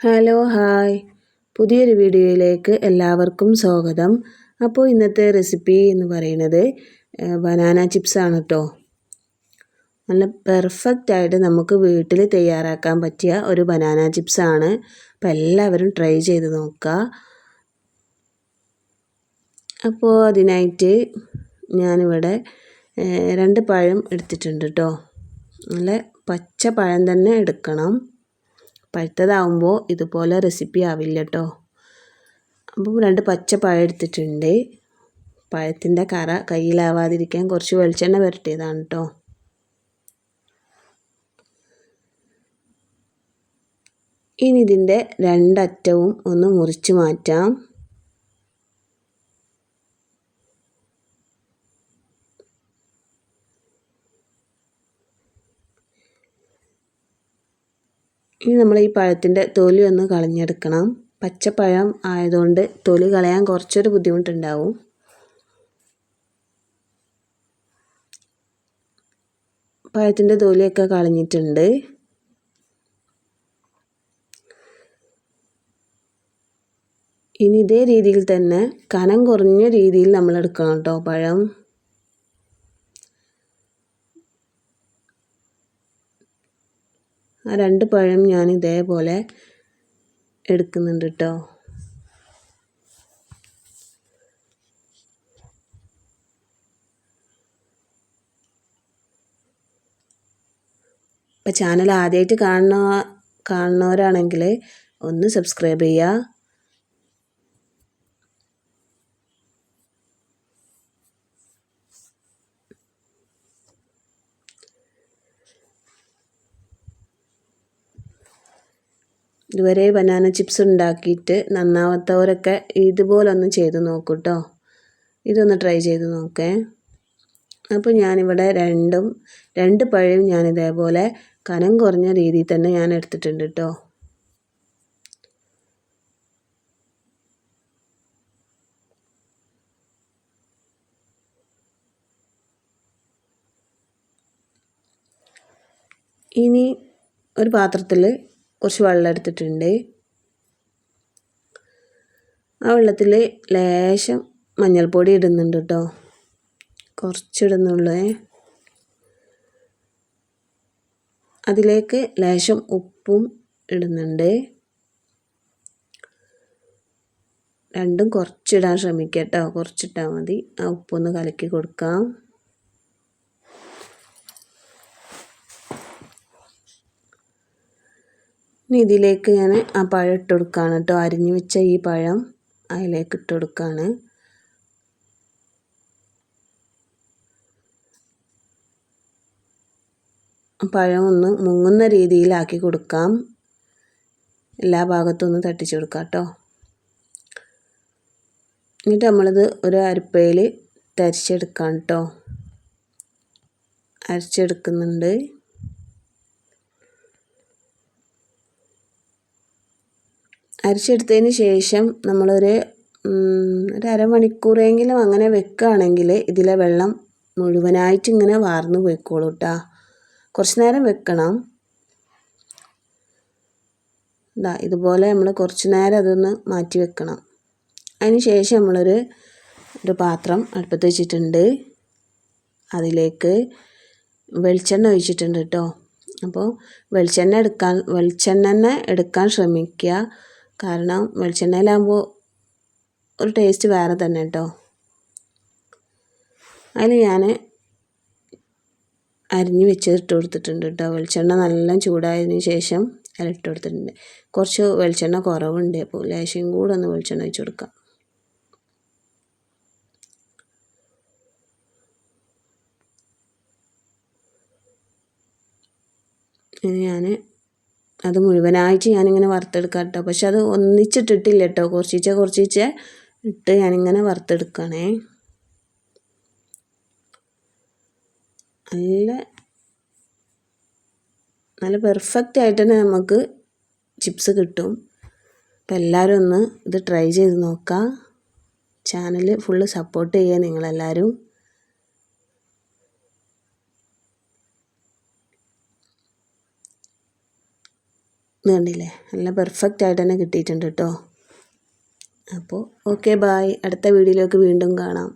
Hello hi. പുതിയൊരു വീഡിയോയിലേക്ക് എല്ലാവർക്കും സ്വാഗതം. അപ്പോൾ ഇന്നത്തെ റെസിപ്പി എന്ന് പറയുന്നത് ബനാന ചിപ്സ് ആണ് കേട്ടോ നല്ല പെർഫെക്റ്റ് ആയിട്ട് നമുക്ക് വീട്ടിൽ തയ്യാറാക്കാൻ പറ്റിയ ഒരു ബനാന ചിപ്സ് ആണ്. അപ്പോൾ എല്ലാവരും ട്രൈ ചെയ്ത് നോക്കുക അപ്പോൾ അതിനായിട്ട് ഞാനിവിടെ രണ്ട് പഴം എടുത്തിട്ടുണ്ട് കേട്ടോ നല്ല പച്ച പഴം തന്നെ എടുക്കണം. പഴുത്തതാവുമ്പോൾ ഇതുപോലെ റെസിപ്പി ആവില്ല കേട്ടോ അപ്പം രണ്ട് പച്ച പഴം എടുത്തിട്ടുണ്ട്. പഴത്തിന്റെ കറ കയ്യിലാവാതിരിക്കാൻ കുറച്ച് വെളിച്ചെണ്ണ പുരട്ടിയതാണ് കേട്ടോ ഇനി ഇതിന്റെ രണ്ടറ്റവും ഒന്ന് മുറിച്ച് മാറ്റാം. ഇനി നമ്മൾ ഈ പഴത്തിന്റെ തൊലി ഒന്ന് കളഞ്ഞെടുക്കണം. പച്ചപ്പഴം ആയതുകൊണ്ട് തൊലി കളയാൻ കുറച്ചൊരു ബുദ്ധിമുട്ടുണ്ടാവും. പഴത്തിന്റെ തൊലിയൊക്കെ കളഞ്ഞിട്ടുണ്ട്. ഇനി ഇതേ രീതിയിൽ തന്നെ കനം കുറഞ്ഞ രീതിയിൽ നമ്മൾ എടുക്കണം കേട്ടോ പഴം. ആ രണ്ട് പഴം ഞാൻ ഇതേപോലെ എടുക്കുന്നുണ്ട് കേട്ടോ അപ്പം ചാനൽ ആദ്യമായിട്ട് കാണുന്ന കാണുന്നവരാണെങ്കിൽ ഒന്ന് സബ്സ്ക്രൈബ് ചെയ്യുക. ഇതുവരെ ബനാന ചിപ്സ് ഉണ്ടാക്കിയിട്ട് നന്നാവാത്തവരൊക്കെ ഇതുപോലെ ഒന്ന് ചെയ്ത് നോക്കൂ കേട്ടോ ഇതൊന്ന് ട്രൈ ചെയ്ത് നോക്കേ. അപ്പോൾ ഞാനിവിടെ രണ്ടും രണ്ട് പഴയും ഞാൻ ഇതേപോലെ കനം കുറഞ്ഞ രീതിയിൽ തന്നെ ഞാൻ എടുത്തിട്ടുണ്ട് കേട്ടോ ഇനി ഒരു പാത്രത്തിൽ കുറച്ച് വെള്ളം എടുത്തിട്ടുണ്ട്. ആ വെള്ളത്തിൽ ലേശം മഞ്ഞൾപ്പൊടി ഇടുന്നുണ്ട് കേട്ടോ കുറച്ചിടുന്നുള്ളേ. അതിലേക്ക് ലേശം ഉപ്പും ഇടുന്നുണ്ട്. രണ്ടും കുറച്ചിടാൻ ശ്രമിക്കാം കേട്ടോ കുറച്ചിട്ടാൽ മതി. ആ ഉപ്പൊന്ന് കലക്കി കൊടുക്കാം. ഇനി ഇതിലേക്ക് ഞാൻ ആ പഴം ഇട്ട് കൊടുക്കുകയാണ് കേട്ടോ. അരിഞ്ഞു വെച്ച ഈ പഴം അതിലേക്ക് ഇട്ട് കൊടുക്കുകയാണ് പഴം ഒന്ന് മുങ്ങുന്ന രീതിയിലാക്കി കൊടുക്കാം. എല്ലാ ഭാഗത്തും ഒന്ന് തട്ടിച്ചു കൊടുക്കാം കേട്ടോ. എന്നിട്ട് നമ്മളിത് ഒരു അരിപ്പയിൽ തരിച്ചെടുക്കാം കേട്ടോ. അരച്ചെടുക്കുന്നുണ്ട്. അരിച്ചെടുത്തതിന് ശേഷം നമ്മളൊരു ഒരു അരമണിക്കൂറെങ്കിലും അങ്ങനെ വെക്കുകയാണെങ്കിൽ ഇതിലെ വെള്ളം മുഴുവനായിട്ട് ഇങ്ങനെ വാർന്നു പോയിക്കോളൂ കേട്ടോ കുറച്ച് നേരം വെക്കണം. ഇതാ ഇതുപോലെ നമ്മൾ കുറച്ച് നേരം അതൊന്ന് മാറ്റി വെക്കണം. അതിന് ശേഷം നമ്മളൊരു ഒരു പാത്രം അടുപ്പത്ത് വെച്ചിട്ടുണ്ട്. അതിലേക്ക് വെളിച്ചെണ്ണ ഒഴിച്ചിട്ടുണ്ട് കേട്ടോ അപ്പോൾ വെളിച്ചെണ്ണ എടുക്കാൻ വെളിച്ചെണ്ണ എടുക്കാൻ ശ്രമിക്കുക. കാരണം വെളിച്ചെണ്ണയിലാകുമ്പോൾ ഒരു ടേസ്റ്റ് വേറെ തന്നെ കേട്ടോ അതിൽ ഞാൻ അരിഞ്ഞ് വെച്ച് ഇട്ട് കൊടുത്തിട്ടുണ്ട് കേട്ടോ വെളിച്ചെണ്ണ നല്ല ചൂടായതിന് ശേഷം അതിൽ ഇട്ട് കൊടുത്തിട്ടുണ്ട്. കുറച്ച് വെളിച്ചെണ്ണ കുറവുണ്ട്. അപ്പോൾ ലേശം കൂടെ ഒന്ന് വെളിച്ചെണ്ണ വെച്ച് കൊടുക്കാം. ഞാൻ അത് മുഴുവനായിട്ട് ഞാനിങ്ങനെ വറുത്തെടുക്കാം കേട്ടോ പക്ഷെ അത് ഒന്നിച്ചിട്ടിട്ടില്ല കേട്ടോ കുറച്ചിച്ച കുറച്ചിച്ച ഇട്ട് ഞാനിങ്ങനെ വറുത്തെടുക്കണേ. നല്ല നല്ല പെർഫെക്റ്റ് ആയിട്ട് തന്നെ നമുക്ക് ചിപ്സ് കിട്ടും. അപ്പം എല്ലാവരും ഒന്ന് ഇത് ട്രൈ ചെയ്ത് നോക്കാം. ചാനൽ ഫുള്ള് സപ്പോർട്ട് ചെയ്യുക നിങ്ങളെല്ലാവരും. കണ്ടില്ലേ? നല്ല പെർഫെക്റ്റ് ആയിട്ട് തന്നെ കിട്ടിയിട്ടുണ്ട് കേട്ടോ അപ്പോൾ ഓക്കെ ബായ് അടുത്ത വീഡിയോയിലേക്ക് വീണ്ടും കാണാം.